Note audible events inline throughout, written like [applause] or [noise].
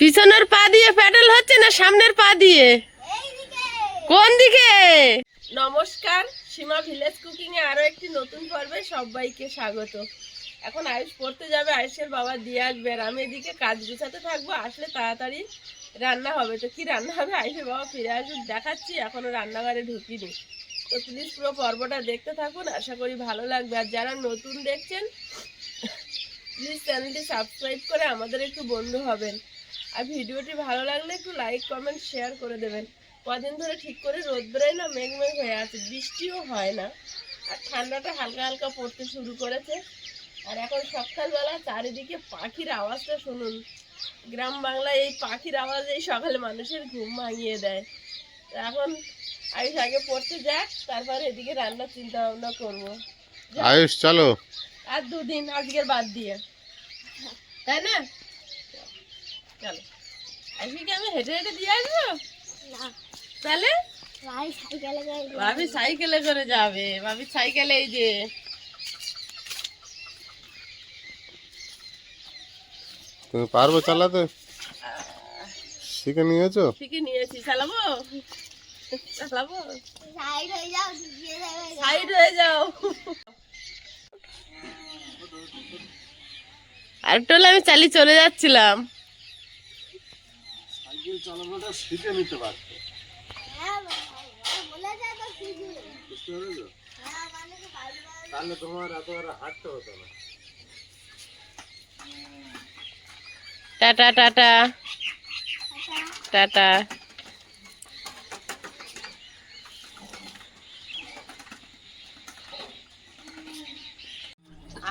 পিছনের পা দিয়ে প্যাডেল হচ্ছে না সামনের পা দিয়ে? কোন দিকে? নমস্কার, সীমা ভিলেজ কুকিং এ আরও একটি নতুন পর্বে সবাইকে স্বাগত। এখন আয়ুষ পড়তে যাবে, আয়ুষের বাবা দিয়ে আসবে আর আমি এদিকে কাজ গুছাতে থাকব, আসলে তাড়াতাড়ি রান্না হবে। তো কি রান্না হবে? আয়ুষের বাবা ফিরে আসুক, দেখাচ্ছি, এখনও রান্নাঘরে ঢুকিনি। তো প্লিজ পুরো পর্বটা দেখতে থাকুন, আশা করি ভালো লাগবে। আর যারা নতুন দেখছেন প্লিজ চ্যানেলটি সাবস্ক্রাইব করে আমাদের একটু বন্ধু হবেন। আর ভিডিওটি ভালো লাগলে একটু লাইক কমেন্ট শেয়ার করে দেবেন। কদিন ধরে ঠিক করে রোদ বেরোয় না মেঘ মেঘ হয়ে আছে বৃষ্টিও হয় না। আর ঠান্ডাটা হালকা হালকা পড়তে শুরু করেছে। আর এখন সকালবেলা চারিদিকে পাখির আওয়াজটা শুনুন। গ্রাম বাংলায় এই পাখির আওয়াজেই সকালে মানুষের ঘুম ভাঙিয়ে দেয়। তো এখন আয়ুষ আগে পড়তে যাক তারপর এদিকে রান্নার চিন্তা ভাবনা করব আয়ুষ চলো। আর দুদিন আজকের বাদ দিয়ে। তাই না? চলো। আজকে আমি হেঁটে হেঁটে দিয়ে আসব? তাহলে? ভাবি সাইকেলে করে যাবে ভাবি সাইকেলে এই যে। তুমি পারব চালাতে? শিখে নিয়েছো? ঠিকই নিয়েছি চালাবো? চালাবো? সাইড হয়ে যাও আর টোলে আমি চালিয়ে চলে যাচ্ছিলাম। চালানোটা শিখে নিতে পারতো। বুঝতে পেরেছ? তাহলে তোমার এত আর হাঁটতে হতো না। টাটা টাটা টাটা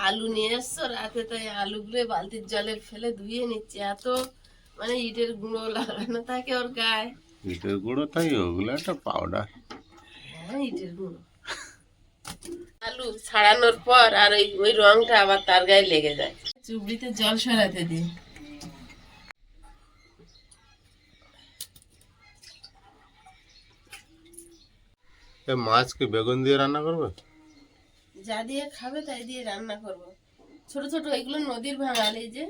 আলু নিয়ে এসছো? রাতে তাই আলুগুলো বালতির জলে ফেলে ধুয়ে নিচ্ছে। এত মানে ইটের গুঁড়ো লাগানো থাকে ওর গায়ে। ইটের গুঁড়ো তাই ওগুলো একটা পাউডার হ্যাঁ ইটের গুঁড়ো। আলু ছাড়ানোর পর আর ওই ওই রংটা আবার তার গায়ে লেগে যায়। চুবড়িতে জল সরাতে দিই। এ মাছ কি বেগুন দিয়ে রান্না করবে? যা দিয়ে খাবে তাই দিয়ে রান্না করব। ছোট ছোট এগুলো নদীর ভাঙাল এই যে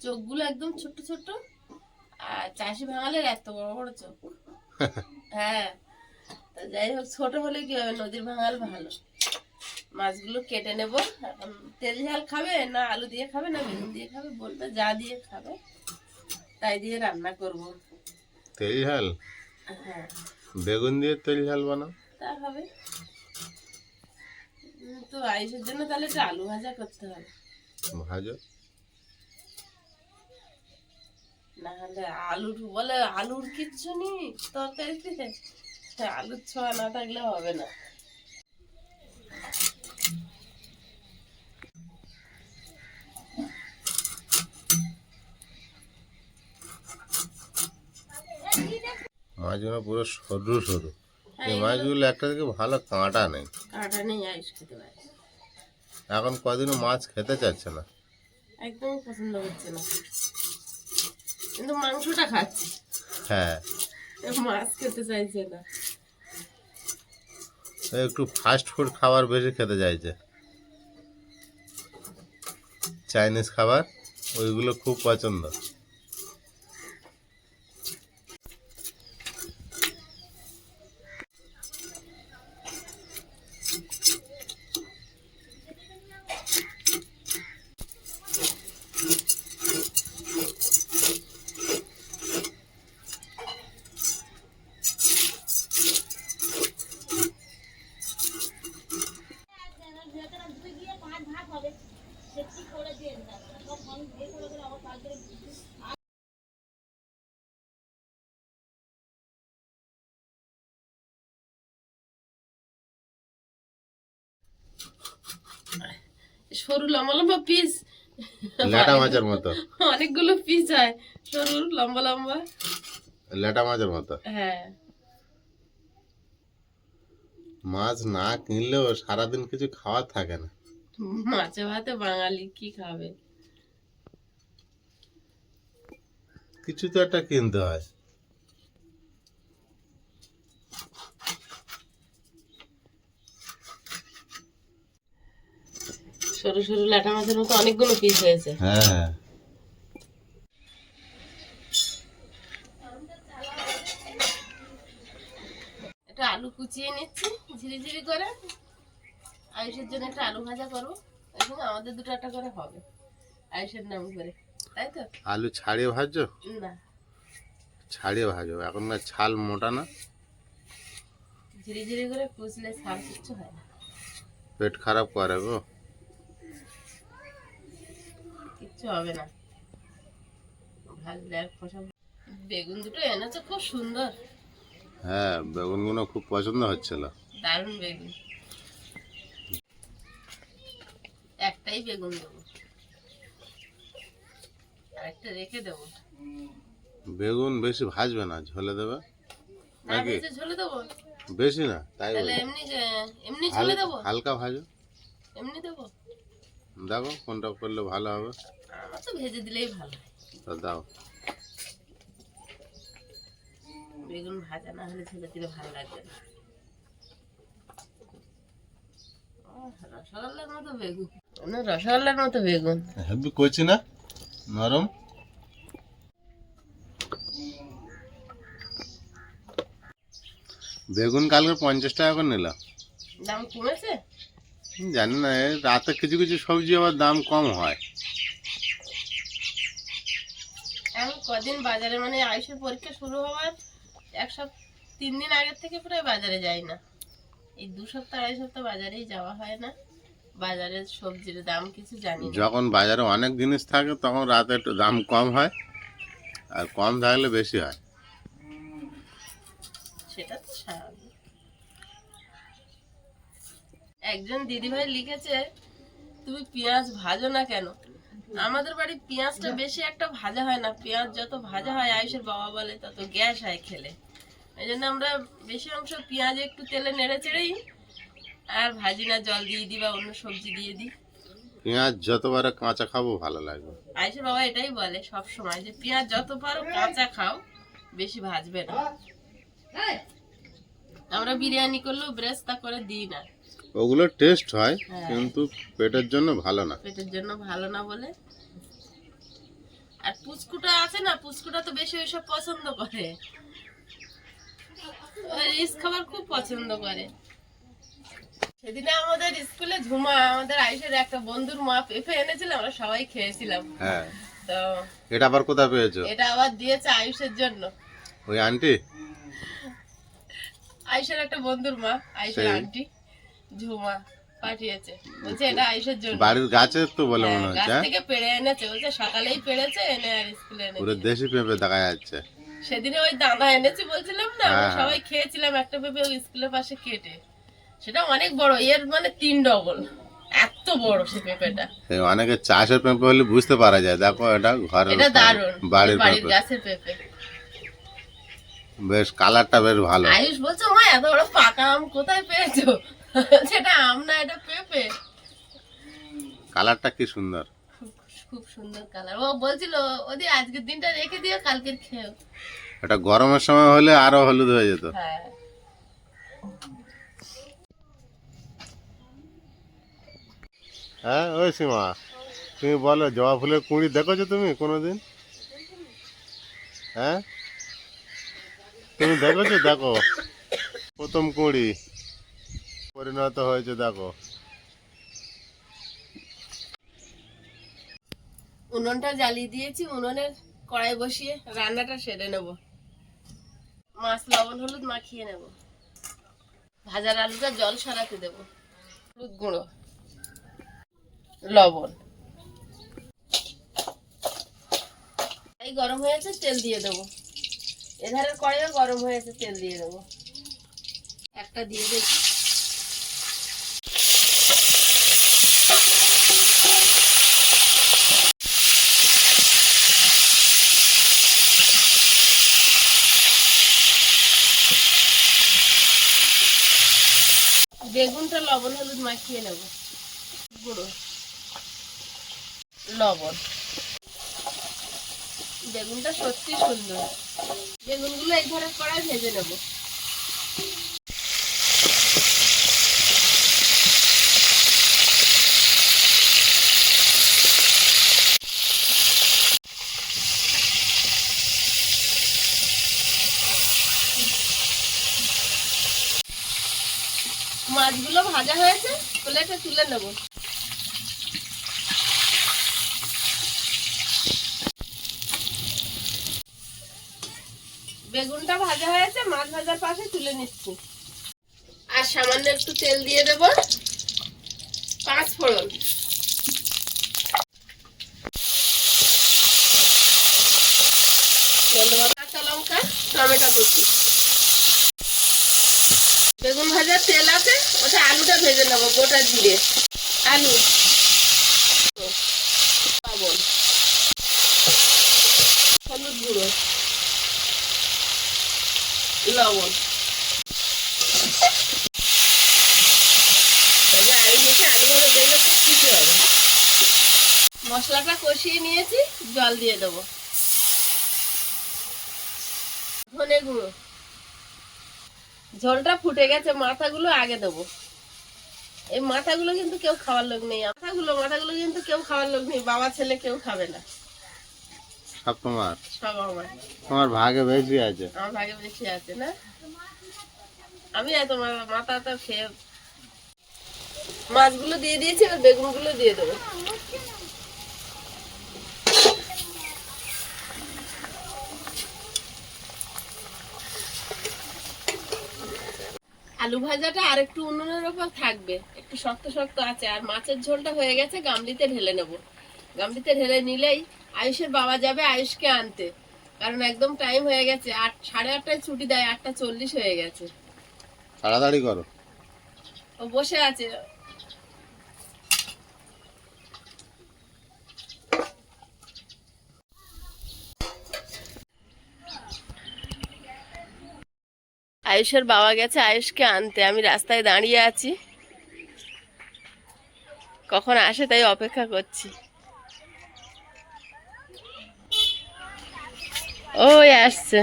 চোখগুলো একদম ছোট ছোট চাষি ভাঙালের এত বড় বড় চোখ। [laughs] হ্যাঁ। তা যাই হোক ছোট হলে কি হবে? নদীর ভাঙাল ভালো। মাছগুলো কেটে নেব। এখন তেল ঝাল খাবে না আলু দিয়ে খাবে না বেগুন দিয়ে খাবে? বলবে যা দিয়ে খাবে তাই দিয়ে রান্না করব। তেল ঝাল? হ্যাঁ। বেগুন দিয়ে তেল ঝাল বানাও। তা হবে। তো আইসের জন্য তাহলে একটু আলু ভাজা করতে হবে। ভাজো? না হলে আলুর বলে আলুর কিচ্ছু নেই তরকারিতে। হ্যাঁ, আলুর ছোঁয়া না থাকলে হবে না। মাছগুলো পুরো সরু সরু। এই মাছগুলো একটা থেকে ভালো কাঁটা নেই। কাঁটা নেই আইস খেতে পারে। এখন কদিনও মাছ খেতে চাচ্ছে না। একদমই পছন্দ হচ্ছে না। কিন্তু মাংসটা খাচ্ছি। হ্যাঁ। মাছ খেতে চাইছে না। একটু ফাস্ট ফুড খাবার বেশি খেতে চাইছে। চাইনিজ খাবার ওইগুলো খুব পছন্দ। সরু লম্বা লম্বা পিস ল্যাটা মাছের মতো। অনেকগুলো পিস হয়। সরু লম্বা লম্বা। ল্যাটা মাছের মতো। হ্যাঁ। মাছ না কিনলেও সারাদিন কিছু খাওয়ার থাকে না। মাছে ভাতে বাঙালি কি খাবে? কিছু তো একটা কিনতে হয়। সরু সরু ল্যাটা মাছের মতো অনেকগুলো পিস হয়েছে। হ্যাঁ। একটা আলু কুচিয়ে নিচ্ছি ঝিরি ঝিরি করে। আয়ুষের জন্য একটা আলু ভাজা করব। এবং আমাদের দুটো একটা করে হবে আয়ুষের নাম করে। তাই তো? আলু ছাড়িয়ে ভাজো না। ছাড়িয়ে ভাজো এখন না ছাল মোটা না? ঝিরি ঝিরি করে কুচলে ছাল কিচ্ছু হয় না। পেট খারাপ করে গো। কিচ্ছু হবে না। খোসা বেগুন দুটো এনেছো খুব সুন্দর। হ্যাঁ বেগুনগুলো খুব পছন্দ হচ্ছিল। দারুণ বেগুন। একটাই বেগুন দেবো। আরেকটা রেখে দেবো। বেগুন বেশি ভাজবে না ঝোলে দেবে? নাকি? ঝোলে দেবো। বেশি না তাই তাহলে এমনি এমনি ঝোলে দেবো। হালকা ভাজো। এমনি দেবো। দেখো কোনটা করলে ভালো হবে। আমার তো ভেজে দিলেই ভালো হয়। তো দাও। বেগুন ভাজা না হলে ঝোলে দিলে ভালো লাগবে না। রসগোল্লার মতো বেগুন। রসগোল্লার মতো বেগুন। হেভি করছি না? নরম? বেগুন কালকে পঞ্চাশ টাকা করে নিলাম। দাম কমেছে? জানি না রাতে কিছু কিছু সবজি আবার দাম কম হয় আমি কদিন বাজারে মানে আয়ুষের পরীক্ষা শুরু হওয়ার এক সপ্তাহ তিন দিন আগের থেকে প্রায় বাজারে যাই না। এই দু সপ্তাহ আড়াই সপ্তাহ বাজারেই যাওয়া হয় না। বাজারের সবজির দাম কিছু জানি যখন বাজারে অনেক জিনিস থাকে তখন রাতে একটু দাম কম হয় আর কম থাকলে বেশি হয়। সেটা তো স্বাভাবিক। একজন দিদিভাই লিখেছে তুমি পেঁয়াজ ভাজো না কেন? আমাদের বাড়ির পেঁয়াজটা বেশি একটা ভাজা হয় না। পেঁয়াজ যত ভাজা হয় আয়ুষের বাবা বলে তত গ্যাস হয় খেলে। এই জন্য আমরা বেশি অংশ পেঁয়াজ একটু তেলে নেড়ে চেড়েই আর ভাজি না জল দিয়ে দিই বা অন্য সবজি দিয়ে দিই। পেঁয়াজ যতবারে কাঁচা খাব ভালো লাগবে। আয়ুষের বাবা এটাই বলে সব সময় যে পেঁয়াজ যত পারো কাঁচা খাও বেশি ভাজবে না। আমরা বিরিয়ানি করলেও ব্রেস্তা করে দিই না। ওগুলো টেস্ট হয় হ্যাঁ। কিন্তু পেটের জন্য ভালো না। পেটের জন্য ভালো না বলে। আর পুচকুটা আছে না পুচকুটা তো বেশি ওইসব পছন্দ করে। রিস খাবার খুব পছন্দ করে। সেদিনে আমাদের স্কুলে ঝুমা আমাদের আইসের একটা বন্ধুর মা পেঁপে এনেছিল আমরা সবাই খেয়েছিলাম। হ্যাঁ। তো এটা আবার কোথায় পেয়েছ? এটা আবার দিয়েছে আয়ুষের জন্য। ওই আন্টি? আয়ুষের একটা বন্ধুর মা আয়ুষের আন্টি। ঝুমা পাঠিয়েছে। বলছে এটা জন্য। বাড়ির তো বলে হ্যাঁ, মনে হচ্ছে হ্যাঁ? থেকে পেড়ে এনেছে। বলছে সকালেই পেড়েছে এনে আর স্কুলে পুরো দেশি পেঁপে দেখা যাচ্ছে। সেদিনে ওই দানা এনেছি বলছিলাম না হ্যাঁ। সবাই খেয়েছিলাম একটা পেঁপে ওই স্কুলের পাশে কেটে। সেটা অনেক বড় এর মানে তিন ডবল। এত বড় সে পেঁপেটা। অনেকে চাষের পেঁপে হলে বুঝতে পারা যায় দেখো এটা ঘরের এটা দারুণ বাড়ির বাড়ির পেঁপে। গাছের পেঁপে। বেশ কালারটা বেশ ভালো। আয়ুষ বলছে মা এত বড় পাকা আম কোথায় পেয়েছ? সেটা আম না এটা পেঁপে। কালারটা কি সুন্দর? খুব সুন্দর কালার। ও বলছিল ওদি আজকের দিনটা রেখে দিও কালকের খেও এটা গরমের সময় হলে আরও হলুদ হয়ে যেত। হ্যাঁ। হ্যাঁ ওই সীমা তুমি বলো জবা ফুলের কুঁড়ি দেখেছ তুমি কোনোদিন? হ্যাঁ? তুমি দেখেছ? দেখো। প্রথম কুঁড়ি। পরিণত হয়েছে, দেখো। উনুনটা জ্বালিয়ে দিয়েছি, উনুনের কড়াই বসিয়ে রান্নাটা সেরে নেব। মাছ, লবণ, হলুদ মাখিয়ে নেব। ভাজার আলুটা জল সরাতে দেব। হলুদ গুঁড়ো। লবণ। এই গরম হয়েছে তেল দিয়ে দেবো। এধারের কড়াইও গরম হয়েছে তেল দিয়ে দেবো। একটা দিয়ে দেখি বেগুনটা, লবণ, হলুদ মাখিয়ে নেব। গুঁড়ো। লবণ। বেগুনটা সত্যি সুন্দর। বেগুনগুলো এই ঘরে কড়াই ভেজে নেব। মাছগুলো ভাজা হয়েছে প্লেটে তুলে নেব। বেগুনটা ভাজা হয়েছে, মাছ ভাজার পাশে তুলে নিচ্ছি। আর সামান্য একটু তেল দিয়ে দেব, পাঁচ ফোড়ন। কাঁচা লঙ্কা, টমেটো কুচি। বেগুন ভাজার তেল আছে ওটা আলুটা ভেজে নেব, গোটা জিরে। আলু। হলুদ গুঁড়ো। লবণ। এই যে আলু মেখে আলুগুলো দেখলে খুব খুশি মশলাটা কষিয়ে নিয়েছি, জল দিয়ে দেবো। ধনে গুঁড়ো। ঝোলটা ফুটে গেছে, মাথাগুলো আগে দেবো। এই মাথাগুলো কিন্তু কেউ খাওয়ার লোক নেই। মাথাগুলো মাথাগুলো কিন্তু কেউ খাওয়ার লোক নেই। বাবা ছেলে কেউ খাবে না। সব তোমার। সব আমার। তোমার ভাগে বেশি আছে। আমার ভাগে বেশি আছে না? আমি এত তোমার মাথা তো খেয়ে মাছগুলো দিয়ে দিয়েছি বেগুন বেগুনগুলো দিয়ে দেবো। আলু ভাজাটা আর একটু উনুনের ওপর থাকবে। একটু শক্ত শক্ত আছে আর মাছের ঝোলটা হয়ে গেছে গামলিতে ঢেলে নেব। গামলিতে ঢেলে নিলেই আয়ুষের বাবা যাবে আয়ুষকে আনতে। কারণ একদম টাইম হয়ে গেছে আট সাড়ে আটটায় ছুটি দেয় আটটা চল্লিশ হয়ে গেছে। তাড়াতাড়ি করো। ও বসে আছে। আয়ুষের বাবা গেছে আয়ুষকে আনতে। আমি রাস্তায় দাঁড়িয়ে আছি। কখন আসে তাই অপেক্ষা করছি। ওই আসছে।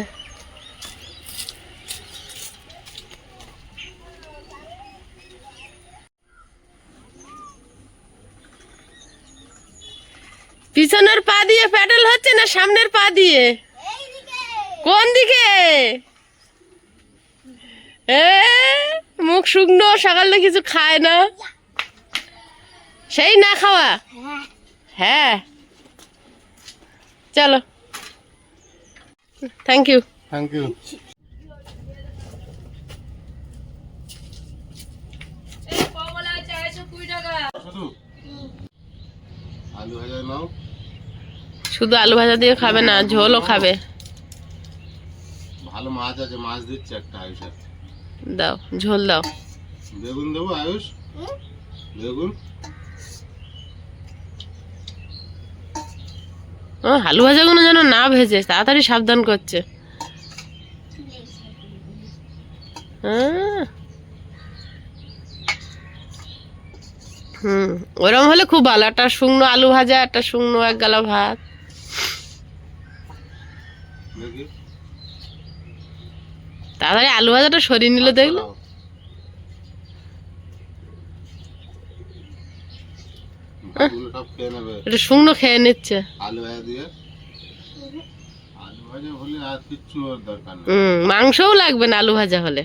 পিছনের পা দিয়ে প্যাডেল হচ্ছে না সামনের পা দিয়ে? কোন দিকে? এ মুখ শুকনো সকালে কিছু খায় না। সেই না খাওয়া? হ্যাঁ। চলো। থ্যাংক ইউ থ্যাংক ইউ শুধু? আলু ভাজা নাও। শুধু আলু ভাজা দিয়ে খাবে না ঝোলও খাবে। ভালো মাছ আছে মাছ দিচ্ছে একটা আয়ুষের। দাও ঝোল দাও। বেগুন দেবো আয়ুষ? বেগুন? ও আলু ভাজাগুলো যেন না ভেজে তাড়াতাড়ি সাবধান করছে। হুম ওরম হলে খুব ভালো একটা শুকনো আলু ভাজা একটা শুকনো এক গালা ভাত দেখি তাড়াতাড়ি আলু ভাজাটা সরিয়ে নিলো দেখল? একটু শুকনো খেয়ে নিচ্ছে। আলু ভাজা দিয়ে? আলু ভাজা হলে আর কিচ্ছু দরকার নেই। মাংসও লাগবে না আলু ভাজা হলে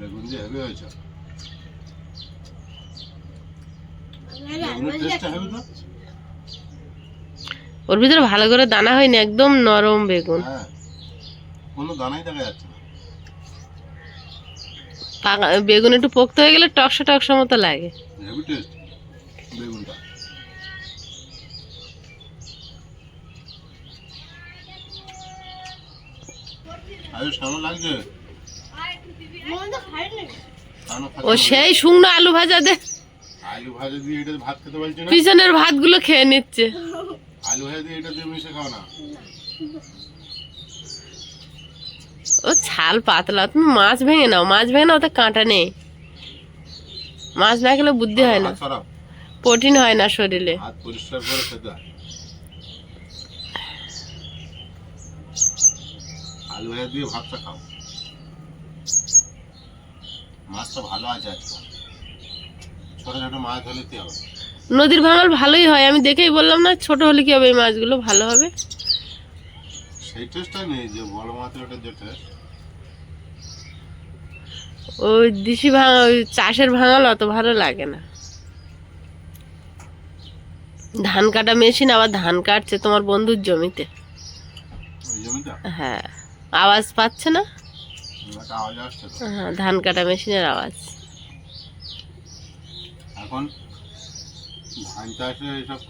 বেগুন যে হেভি হয়েছে বেগুনের টেস্টটা হেভি তো ওর ভিতরে ভালো করে দানা হয়নি একদম নরম বেগুন। হ্যাঁ। কোনো দানাই দেখা যাচ্ছে না। পাকা- বেগুন একটু পোক্ত হয়ে গেলে টকসা টকসা মতো লাগে। বেগুনটা। আয়ুষ কেমন লাগছে? ও সেই শুকনো আলু ভাজা দে। আলু ভাজা দিয়ে এটা ভাত খেতে না? পিছনের ভাতগুলো খেয়ে নিচ্ছে। আলু ভাজা দিয়ে এটা দিয়ে মিশে খাও না। ও ছাল পাতলা তুমি মাছ ভেঙে নাও মাছ ভেঙে নাও ওতে কাঁটা নেই। মাছ না খেলে বুদ্ধি হয় না। প্রোটিন হয় না শরীরে। হাত পরিষ্কার করে খেতে আলু ভাজা দিয়ে ভাতটা খাও। মাছটা ভালো আছে আজকে ছোট ছোট মাছ হলে কি হবে? নদীর ভাঙল ভালোই হয় আমি দেখেই বললাম না ছোট হলে কি হবে এই মাছগুলো ভালো হবে। সেই টেস্টটা নেই যে বড় মাছের ওটা যে ওই দিশি ভাঙা ওই চাষের ভাঙাল অত ভালো লাগে না। ধান কাটা মেশিন আবার ধান কাটছে তোমার বন্ধুর জমিতে। হ্যাঁ আওয়াজ পাচ্ছে না? হ্যাঁ ধান কাটা মেশিনের আওয়াজ। এখন ধান চাষে এইসব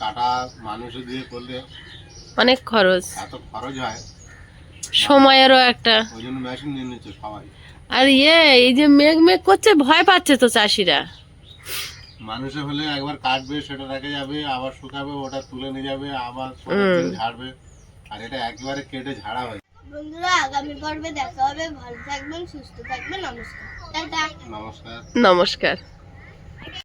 কাটা মানুষে দিয়ে করলে অনেক খরচ। এত খরচ হয়। সময়েরও একটা। ওই জন্য মেশিন নিয়ে নিচ্ছে সবাই। আর ইয়ে এই যে মেঘ মেঘ করছে ভয় পাচ্ছে তো চাষিরা। মানুষে হলে একবার কাটবে সেটা রেখে যাবে আবার শুকাবে ওটা তুলে নিয়ে যাবে আবার ঝাড়বে আর এটা একবারে কেটে ঝাড়া হয়। বন্ধুরা আগামী পর্বে দেখা হবে। ভালো থাকবেন সুস্থ থাকবেন নমস্কার। টাটা। নমস্কার। নমস্কার।